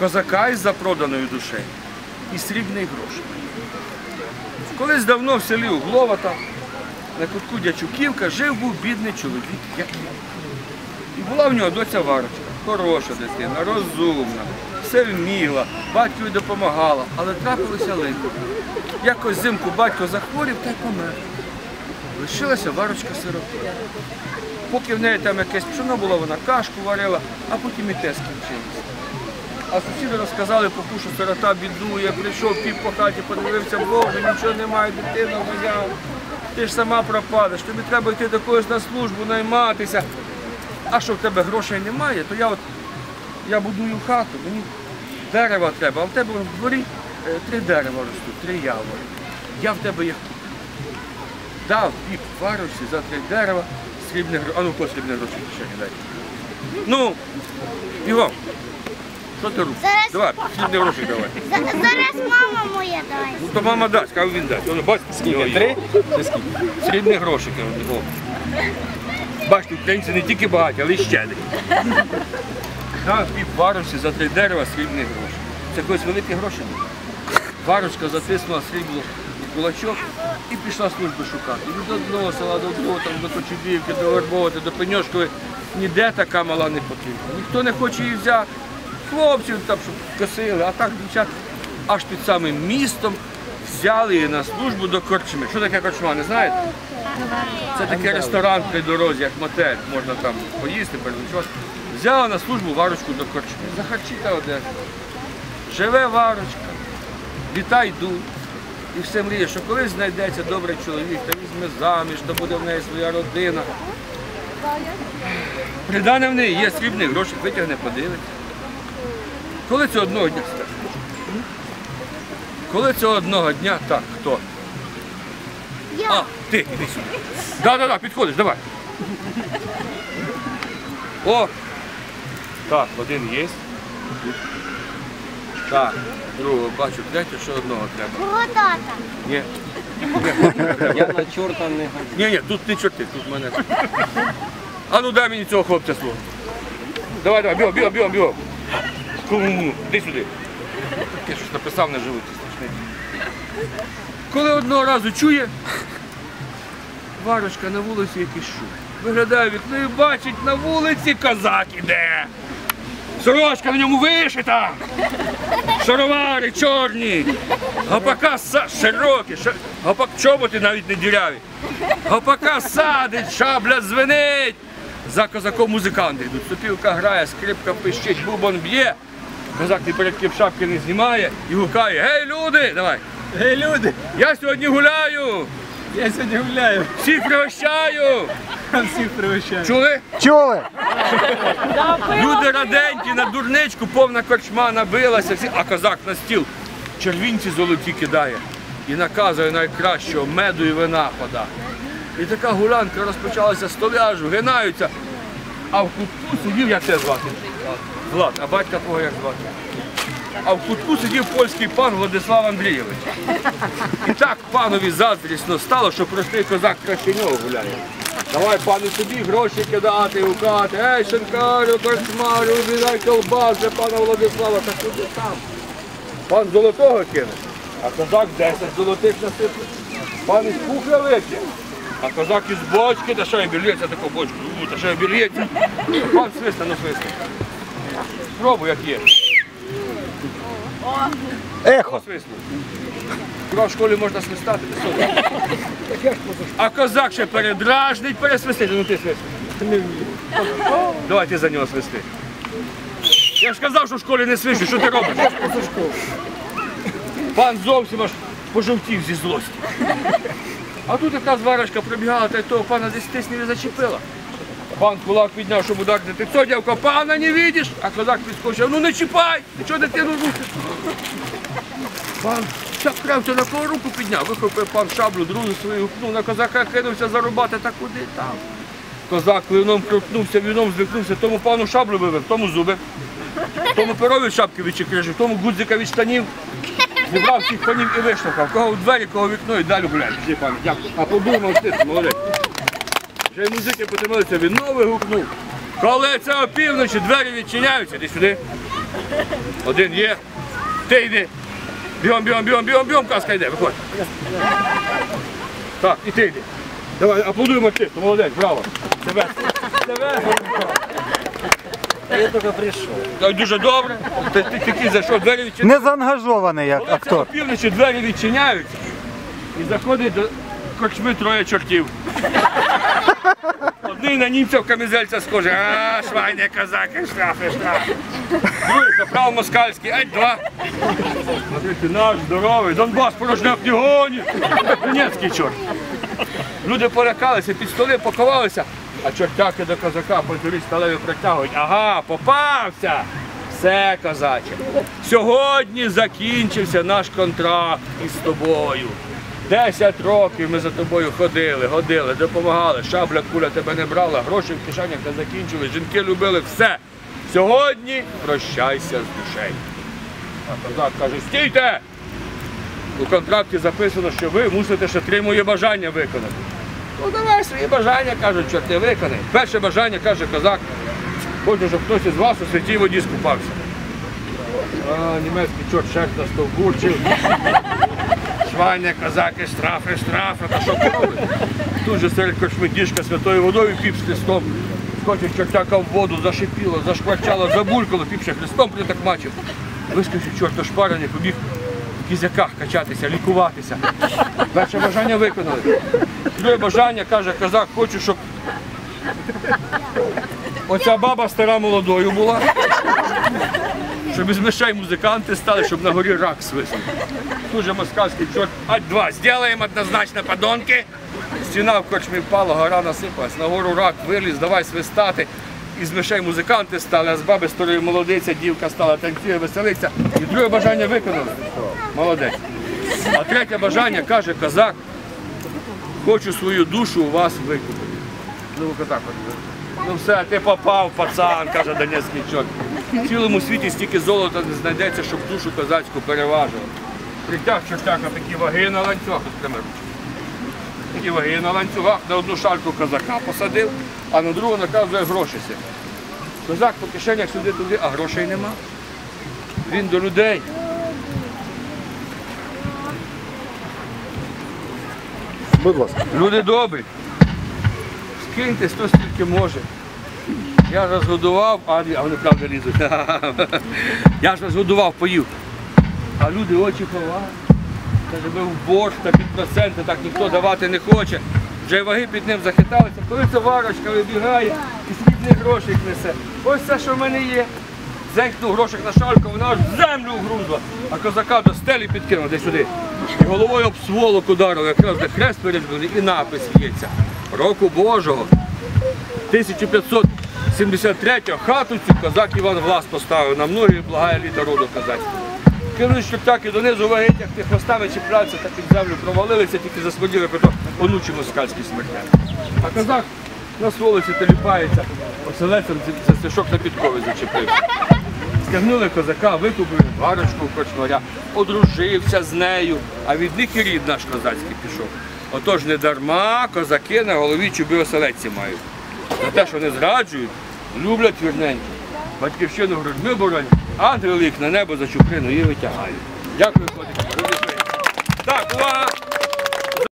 козака із запроданою душею і срібний грошик. Колись давно в селі Углова там, на кутку Дячуківка, жив був бідний чоловік, як я. І була в нього доця Варочка, хороша дитина, розумна, все вміла, батькові допомагала, але трапилося лихо. Якось взимку батько захворів та й помер. Лишилася Варочка сирота. Поки в неї там якесь пшено було, вона кашку варила, а потім і те скінчилося. А сусіди розказали, поку, що сирота бідує, прийшов пів по хаті, подивився, в Боже, нічого немає, дитина моя. Ти ж сама пропадеш, тобі треба йти до когось на службу, найматися. А що в тебе грошей немає, то я от я будую хату, мені дерева треба, а в тебе в дворі е, три дерева ростуть, три явори. Я в тебе їх. Дав піп варусі за три дерева, срібне гроші. А ну хто срібне гроші в кишені дай. Ну, його. Що ти робиш? Зараз- Давай, срібне гроші давай. Зараз мама моя дасть. Ну то мама дасть, каже він дасть. Воно бачите, скільки? Три? Срібні грошики. О. Бачите, українці не тільки багаті, але й щедрі. На пів варусі за три дерева срібні гроші. Це колись великі гроші були. Варочка затиснула срібло в кулачок і пішла службу шукати. І від одного села до другого, там, до Кочубівки, до Вербовати, до Пеньошкової. Ніде така мала не потрібна. Ніхто не хоче її взяти. Хлопців там, щоб косили, а так дівчат аж під самим містом взяли її на службу до корчми. Що таке корчма, не знаєте? Це такий ресторан при дорозі, як мотель, можна там поїсти, переночувати. Взяла на службу варочку до корчми. Захарчіта одежа. Живе варочка, літа йдуть. І все мріє, що колись знайдеться добрий чоловік, та візьме заміж, то буде в неї своя родина. Придане в неї є срібний гроші, витягне, подивиться. Коли це одного дня стане? Коли це одного дня, так, хто? А, ти, іди сюди. Да, да, да, підходиш, давай. О! Так, один є. Так, другого бачу, третє, що одного треба. Кого тата? Ні. Я на чорта не Ні, ні, тут не чорти, тут мене. А ну дай мені цього хлопця свого. Давай, давай, бігом, бігом, бігом, бігом. Кум, Іди сюди. Я щось написав на животі страшний. Коли одного разу чує, варочка на вулиці якийсь шум. Виглядає вікно і бачить, на вулиці козак іде. Сорочка на ньому вишита. Шаровари чорні. Гопака са... широкі, ша... гопак чоботи навіть не діряві. Гопака садить, шабля звенить. За козаком музиканти йдуть. Сопілка грає, скрипка пищить, бубон б'є. Козак ні перед ким шапки не знімає і гукає. Гей, люди! Давай! Гей, люди! Я сьогодні гуляю! Я сьогодні гуляю, Всіх пригощаю! всіх пригощаю. Чули? Чули? Люди раденькі, на дурничку, повна корчма набилася, всі, а козак на стіл червінці золоті кидає і наказує найкращого меду і вина подати. І така гулянка розпочалася з толяжу, гинаються. А в кутку сидів, як це звати? Влад, а батька твого як звати? А в кутку сидів польський пан Владислав Андрійович. І так панові заздрісно стало, що простий козак краще нього гуляє. Давай пану собі гроші кидати, гукати. Ей, шинкарю, корчмарю, віддай колбаси пана Владислава, та куди там? Пан золотого кине, а козак 10 золотих насипає. Пан із кухля вип'є, а козак із бочки, та що й білється таку бочку, та що й білється. Пан свисне, ну свисне. Спробуй, як є. Ехо. Хіба в школі можна свистати? А козак ще передражнить, пересвистить. Ну ти свисти. Давай ти за нього свисти. Я ж сказав, що в школі не свищу, що ти робиш? Пан зовсім аж пожовтів зі злості. А тут якась варочка пробігала, та й того пана десь тиснів і зачепила. Пан кулак підняв, щоб ударити. Ти що, дівка, пана не видиш? А козак підскочив, ну не чіпай! Ти чого дитину рухаєш? Пан кравця на кого руку підняв, вихопив пан шаблю, другу свою гукнув, на козака кинувся зарубати, та куди там. Козак клином крутнувся, віном звикнувся, тому пану шаблю вивив, тому зуби, тому перові шапки відчекрижив, тому гудзика від штанів. Зібрав всіх панів і виштовхав. Кого в двері, кого вікно і далі пане, дякую. А подумав ти, молодець. Вже й музики потемилися, він новий гукнув. Коли це опівночі двері відчиняються, іди сюди. Один є. Ти йди. Бігом, бігом, бігом, бігом, бігом, казка йде, виходь. Так, і ти йди. Давай, аплодуємо ти, ти молодець, браво. Тебе. Тебе. Я тільки прийшов. Так, Дуже добре. Ти, ти такий зайшов, двері відчиняють. Не заангажований як Коли це актор. опівночі двері відчиняються і заходить до корчми троє чортів. Одний на німця в камізельця схоже, а швайне козаки, штрафи, штрафи. Другий капрал москальський, ай два. Третій наш здоровий, Донбас порожняк не гонить. Донецький чорт. Люди полякалися, під столи поховалися, а чортяки до козака пальторі сталеві притягують. Ага, попався! Все, козаче. Сьогодні закінчився наш контракт із тобою. Десять років ми за тобою ходили, годили, допомагали. Шабля куля тебе не брала, гроші в кишенях не закінчили, жінки любили все. Сьогодні прощайся з душею. А козак каже, стійте! У контракті записано, що ви мусите ще три мої бажання виконати. Ну давай свої бажання, кажуть, чорти виконай. Перше бажання, каже козак, хочу, щоб хтось із вас у святій воді скупався. А, німецький чорт шерсть на стовбурчив. Швання, козаки, штрафи, штрафи, та що робить? Тут же серед діжка святою водою піп з хрестом. Скочив чортяка в воду, зашипіло, зашкварчало, забулькало, піп ще так мачив. Вискочив чорт ошпарений, побіг в кізяках качатися, лікуватися. Перше бажання виконали. Друге бажання, каже козак, хочу, щоб оця баба стара молодою була. Щоб із мишей музиканти стали, щоб на горі рак свиснув. Тут же москальський чорт, ать два, зробимо однозначно подонки. Стіна в корчмі впала, гора насипалась, на гору рак виліз, давай свистати. Із мишей музиканти стали, а з баби старої молодиця, дівка стала, танцює, веселиться. І друге бажання виконали. Молодець. А третє бажання, каже козак, хочу свою душу у вас викупити. Ну, козак, от, ну все, ти попав, пацан, каже Донецький чорт. В цілому світі стільки золота не знайдеться, щоб душу козацьку переважило. Притяг чортяка такі ваги на ланцюгах, ручки. Такі ваги на ланцюгах, на одну шальку козака посадив, а на другу наказує гроші сі. Козак по кишенях сюди-туди, а грошей нема. Він до людей. Будь ласка. Люди добрі. Скиньте, хто стільки може. Я ж розгодував, а, вони правда лізуть. Я ж розгодував, поїв. А люди очі ховають. Каже, ми в борщ та під проценти, так ніхто давати не хоче. Вже ваги під ним захиталися. Коли ця варочка вибігає і срібних грошей несе. Ось це, що в мене є. Зенькнув грошик на шальку, вона аж в землю вгрузла, а козака до стелі підкинув десь сюди. І головою об сволок ударив, якраз де хрест перезвони, і напис є. Року Божого. 1573 хату цю козак Іван Влас поставив на многі благає літа роду козацького. Кинули щоптяки донизу ваги тягти хвостами чіплятися та під землю провалилися, тільки засмоділи про онучі москальські смертя. А козак на сволиці теліпається, оселецем за стишок на підкові зачепився. Стягнули козака, викупили варочку в кочмаря, одружився з нею, а від них і рід наш козацький пішов. Отож не дарма козаки на голові чуби оселедці мають. За те, що не зраджують, люблять вірненько. Батьківщину грудьми боронять, ангели їх на небо за чуприну і витягають. Дякую, хлопці. Так, увага!